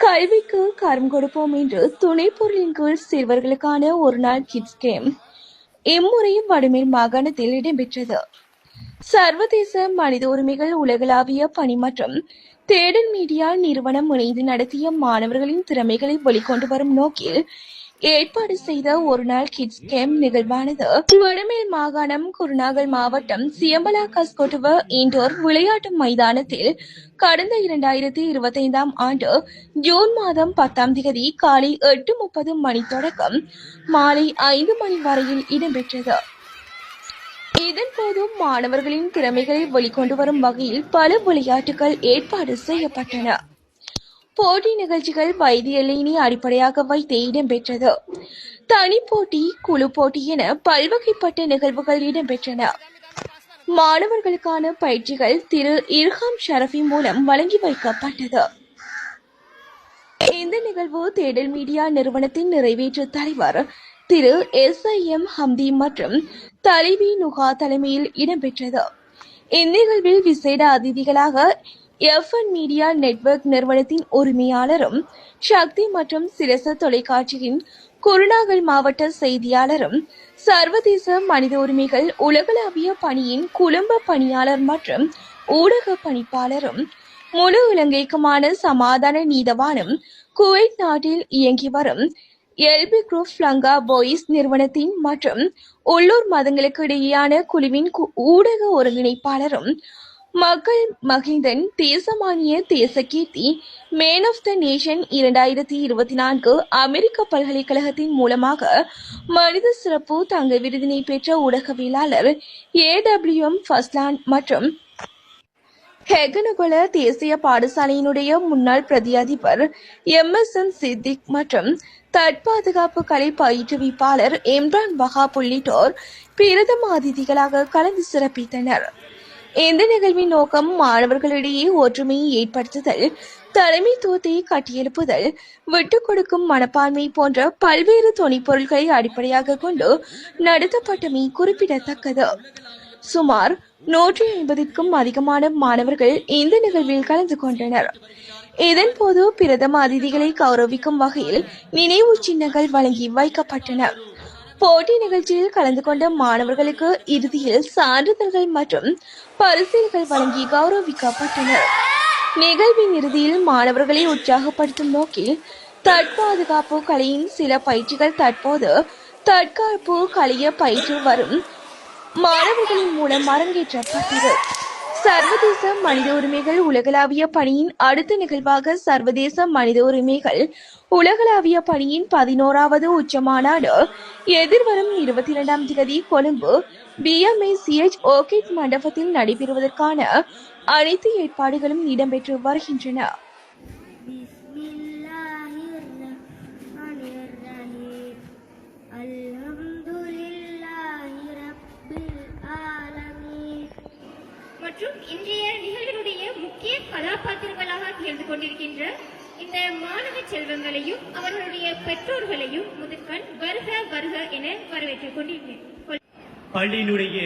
கல்விக்கு கரம் கொடுப்போம் என்று துணை பொருளின் கீழ் சிறுவர்களுக்கான ஒரு நாள் கிட்ஸ் கேம். இம்முறையும் வடமேல் மாகாணத்தில் இடம்பெற்றது. சர்வதேச மனித உரிமைகள் உலகளாவிய பணி மற்றும் தேடல் மீடியா நிறுவனம் இணைந்து நடத்திய மாணவர்களின் திறமைகளை வெளிக்கொண்டு வரும் நோக்கில் ஏற்பாடு செய்த ஒரு நாள் கிட்ஸ் கேம்ப் நிகழ்வானது. வடமேல் மாகாணம் குருநாகல் மாவட்டம் சியம்பலா கஸ்கோட்டுவ இண்டோர் விளையாட்டு மைதானத்தில் கடந்த இரண்டாயிரத்தி இருபத்தைந்தாம் ஆண்டு ஜூன் மாதம் பத்தாம் தேதி காலை எட்டு முப்பது மணி தொடக்கம் மாலை ஐந்து மணி வரையில் இடம்பெற்றது. இதன்போது மாணவர்களின் திறமைகளை வெளிக்கொண்டு வரும் வகையில் பல விளையாட்டுகள் ஏற்பாடு செய்யப்பட்டன. போட்டி நிகழ்ச்சிகள் வயது எல்லையினை அடிப்படையாக வைத்து இடம்பெற்றது தனி போட்டி குழு போட்டி என பல்வகைப்பட்ட நிகழ்வுகள் இடம்பெற்றன மாணவர்களுக்கான பயிற்சிகள் திரு இர்ஹாம் ஷரஃபி மூலம் வழங்கி வைக்கப்பட்டது. இந்த நிகழ்வு தேடல் மீடியா நிறுவனத்தின் நிறைவேற்று தலைவர் திரு எஸ் ஐ எம் ஹம்தி மற்றும் தலைவி நுகா தலைமையில் இடம்பெற்றது இந்நிகழ்வில் விசேட அதிதிகளாக எஃப்என் மீடியா நெட்வொர்க் நிறுவனத்தின் உரிமையாளரும் சக்தி மற்றும் சிரச தொலைக்காட்சியின் குருநாகல் மாவட்ட செய்தியாளரும் சர்வதேச மனித உரிமைகள் உலகளாவிய பணியின் குடும்ப பணியாளர் மற்றும் ஊடக பணிப்பாளரும் முழு இலங்கைக்குமான சமாதான நீதவானும் குவைத் நாட்டில் இயங்கி வரும் எல்பி குரூப் லங்கா பாய்ஸ் நிறுவனத்தின் மற்றும் உள்ளூர் மதங்களுக்கு இடையேயான குழுவின் கு- ஊடக ஒருங்கிணைப்பாளரும் மக்கள் Mahinthan தேசமானிய Deshakeerthi man of the nation இரண்டாயிரத்தி இருபத்தி நான்கு அமெரிக்க பல்கலைக்கழகத்தின் மூலமாக மனித சிறப்பு தங்க விருதினை பெற்ற ஊடகவியலாளர் ஏடபிள்யூஎம் ஃபஸ்லான் மற்றும் ஹெகனகுல தேசிய பாடசாலையினுடைய முன்னாள் பிரதி அதிபர் எம் எஸ் எம் சித்திக் மற்றும் தற்பாதுகாப்பு கலை பயிற்றுவிப்பாளர் இம்ரான் வஹாப் உள்ளிட்டோர் பிரதம அதிதிகளாக கலந்து சிறப்பித்தனர். இந்த நிகழ்வின் நோக்கம் மாணவர்களிடையே ஒற்றுமையை ஏற்படுத்துதல் தலைமைத்துவத்தை கட்டியெழுப்புதல் விட்டுக் கொடுக்கும் மனப்பான்மை போன்ற பல்வேறு துணைப்பொருள்களை அடிப்படையாக கொண்டு நடத்தப்பட்டமை குறிப்பிடத்தக்கது. சுமார் நூற்றி ஐம்பதுக்கும் அதிகமான மாணவர்கள் இந்த நிகழ்வில் கலந்து கொண்டனர். இதன் போது பிரதம அதிதிகளை கௌரவிக்கும் வகையில் நினைவு சின்னங்கள் வழங்கி வைக்கப்பட்டன. போட்டி நிகழ்ச்சியில் கலந்து கொண்ட மாணவர்களுக்கு இறுதியில் சான்றிதழ்கள் மற்றும் பரிசீல்கள் வழங்கி கௌரவிக்கப்பட்டனர். நிகழ்வின் இறுதியில் மாணவர்களை உற்சாகப்படுத்தும் நோக்கில் தற்பாதுகாப்பு கலையின் சில பயிற்சிகள் தற்போது தற்காப்பு கலைய பயிற்று வரும் மாணவர்களின் மூலம் அரங்கேற்றப்பட்டது. சர்வதேச மனித உரிமைகள் உலகளாவிய பணியின் அடுத்த நிகழ்வாக சர்வதேச மனித உரிமைகள் உலகளாவிய பணியின் பதினோராவது உச்ச மாநாடு எதிர்வரும் இருபத்தி இரண்டாம் தேதி கொழும்பு பிஎம்ஏசிஎச் ஓகேட் மண்டபத்தில் நடைபெறுவதற்கான அனைத்து ஏற்பாடுகளும் இடம்பெற்று வருகின்றன. இன்றைய நிகழ்வினுடைய முக்கிய கதாபாத்திரங்களாக திகழ்ந்து கொண்டிருக்கின்ற இந்த மாணவ செல்வங்களையும் அவர்களுடைய பெற்றோர்களையும் முதற்கண் வருக வருக என வரவேற்றுக் கொண்டிருக்கிறேன் பள்ளியினுடைய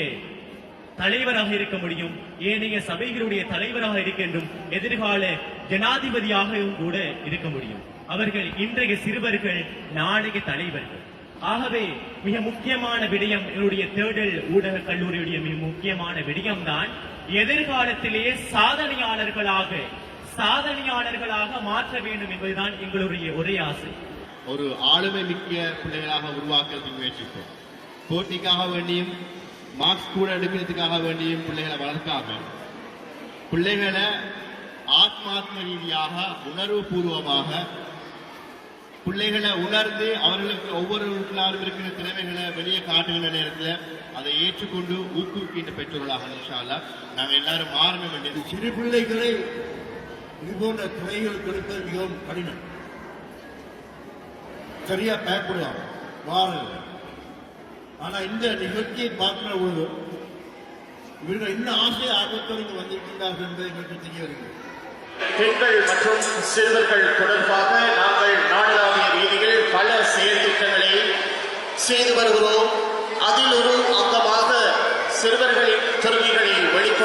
தலைவராக இருக்க முடியும் ஏனைய சபைகளுடைய தலைவராக இருக்கின்றும் எதிர்கால ஜனாதிபதியாகவும் கூட இருக்க முடியும். அவர்கள் இன்றைய சிறுவர்கள் நாளைய தலைவர்கள். ஆகவே மிக முக்கியமான விடயம் என்னுடைய தேடல் ஊடக கல்லூரியுடைய மிக முக்கியமான விடயம் தான் எதிர்காலத்திலேயே சாதனையாளர்களாக சாதனையாளர்களாக மாற்ற வேண்டும் என்பதுதான் எங்களுடைய ஒரே ஆசை. ஒரு ஆளுமை மிக்க பிள்ளைகளாக உருவாக்க முயற்சிப்போம். போட்டிக்காக வேண்டியும் மார்க்ஸ் கூட எடுக்கிறதுக்காக வேண்டியும் பிள்ளைகளை வளர்க்காம பிள்ளைகளை ஆத்மாத்ம ரீதியாக உணர்வு பூர்வமாக பிள்ளைகளை உணர்ந்து அவர்களுக்கு ஒவ்வொருவருக்குள்ளாரும் இருக்கிற திறமைகளை வெளியே காட்டுகின்ற நேரத்தில் அதை ஏற்றுக்கொண்டு ஊக்குவிக்கின்ற பெற்றோர்களாக இன்ஷா அல்லாஹ் நாங்கள் எல்லாரும் மாற வேண்டியது சிறு பிள்ளைகளை இது போன்ற துறைகள் கொடுப்பது மிகவும் கடினம். சரியா பயப்படுவாங்க வாருங்க ஆனா இந்த நிகழ்ச்சியை பார்க்கிற பொழுது இவர்கள் என்ன ஆசை ஆர்வத்தோடு இங்கு வந்திருக்கின்றார்கள் என்பதை எங்களுக்கு தெரிய வருகிறது. பெண்கள் மற்றும் சிறுவர்கள் தொடர்பாக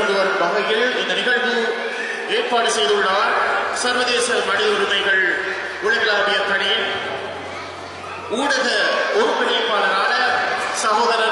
கொண்டு வரும் வகையில் இந்த நிகழ்வு ஏற்பாடு செய்துள்ளார். சர்வதேச மனித உரிமைகள் உலகளாவிய பணியின் ஊடக ஒருங்கிணைப்பாளரான சகோதரர்